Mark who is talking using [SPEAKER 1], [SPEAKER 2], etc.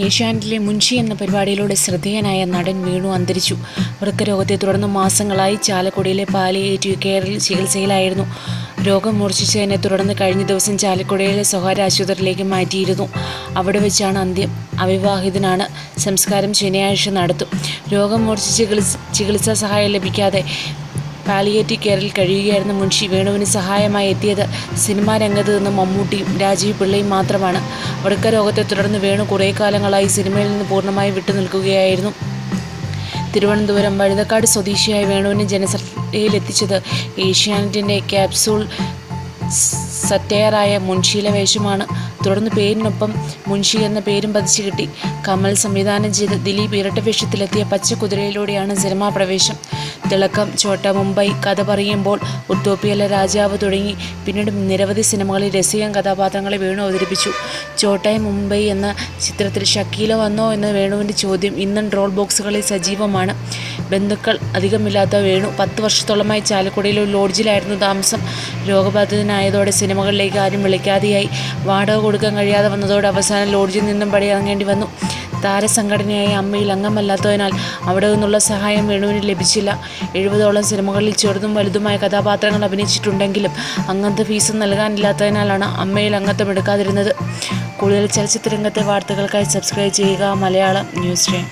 [SPEAKER 1] ഏഷ്യാനെറ്റിലെ മുൻഷി എന്ന പരിപാടിയിലൂടെ ശ്രദ്ധേയനായ നടൻ വീണു അന്തരിച്ചു. വൃക്കരോഗത്തെ തുടർന്ന് മാസങ്ങളായി ചാലക്കുടിയിലെ പാലിയേറ്റീവ് കെയറിൽ ചികിത്സയിലായിരുന്നു. രോഗം മൂർച്ഛിച്ചതിനെ തുടർന്ന് കഴിഞ്ഞ ദിവസം ചാലക്കുടിയിലെ സ്വകാര്യ ആശുപത്രിയിലേക്ക് മാറ്റിയിരുന്നു. അവിടെ വെച്ചാണ് അന്ത്യം. അവിവാഹിതനാണ്. സംസ്കാരം ശനിയാഴ്ച നടത്തും. രോഗം മൂർച്ഛിച്ച് ചികിത്സ ചികിത്സാ സഹായം ലഭിക്കാതെ പാലിയേറ്റീവ് കെയറിൽ കഴിയുകയായിരുന്ന മുൻഷി വേണുവിന് സഹായമായി എത്തിയത് സിനിമാ രംഗത്ത് നിന്ന് മമ്മൂട്ടിയും രാജീവ് പിള്ളയും മാത്രമാണ്. വൃക്ക രോഗത്തെ തുടർന്ന് വേണു കുറേ കാലങ്ങളായി സിനിമയിൽ നിന്ന് പൂർണമായി വിട്ടുനിൽക്കുകയായിരുന്നു തിരുവനന്തപുരം വഴുതക്കാട് സ്വദേശിയായ വേണുവിനെ ജനശ്രദ്ധയിലെത്തിച്ചത് ഏഷ്യാനെറ്റിന്റെ ക്യാപ്സൂൾ സറ്റയറായ മുൻഷിയിലെ വേഷമാണ്. തുടർന്ന് പേരിനൊപ്പം മുൻഷി എന്ന പേരും പതിച്ചു കിട്ടി. കമൽ സംവിധാനം ചെയ്ത് ദിലീപ് ഇരട്ട വേഷത്തിലെത്തിയ പച്ചക്കുതിരയിലൂടെയാണ് സിനിമാ പ്രവേശം. തിളക്കം ചോട്ട മുംബൈ കഥ പറയുമ്പോൾ ഉത്തോപ്പിയല്ല രാജാവ് തുടങ്ങി. പിന്നീട് നിരവധി സിനിമകളിൽ രസികം കഥാപാത്രങ്ങളെ വേണു അവതരിപ്പിച്ചു. ചോട്ടായി മുംബൈ എന്ന ചിത്രത്തിൽ ഷക്കീല വന്നോ എന്ന വേണുവിന്റെ ചോദ്യം ഇന്നും ട്രോൾ ബോക്സുകളിൽ സജീവമാണ്. ബന്ധുക്കൾ അധികമില്ലാത്ത വേണു. പത്ത് വർഷത്തോളമായി ചാലക്കുടിയിലെ ഒരു ലോഡ്ജിലായിരുന്നു താമസം. രോഗബാധിതനായതോടെ സിനിമകളിലേക്ക് ആരും വിളിക്കാതെയായി. വാടക കൊടുക്കാൻ കഴിയാതെ വന്നതോടെ അവസാനം ലോഡ്ജിൽ നിന്നും പടിയിറങ്ങേണ്ടി വന്നു. താരസംഘടനയായ അമ്മയിൽ അംഗമല്ലാത്തതിനാൽ അവിടെ നിന്നുള്ള സഹായം വേണുവിന് ലഭിച്ചില്ല. എഴുപതോളം സിനിമകളിൽ ചെറുതും വലുതുമായ കഥാപാത്രങ്ങൾ അഭിനയിച്ചിട്ടുണ്ടെങ്കിലും അംഗത്വ ഫീസ് നൽകാനില്ലാത്തതിനാലാണ് അമ്മയിൽ അംഗത്വം എടുക്കാതിരുന്നത്. കൂടുതൽ ചലച്ചിത്രരംഗത്തെ വാർത്തകൾക്കായി സബ്സ്ക്രൈബ് ചെയ്യുക മലയാളം ന്യൂസ് ഡേ.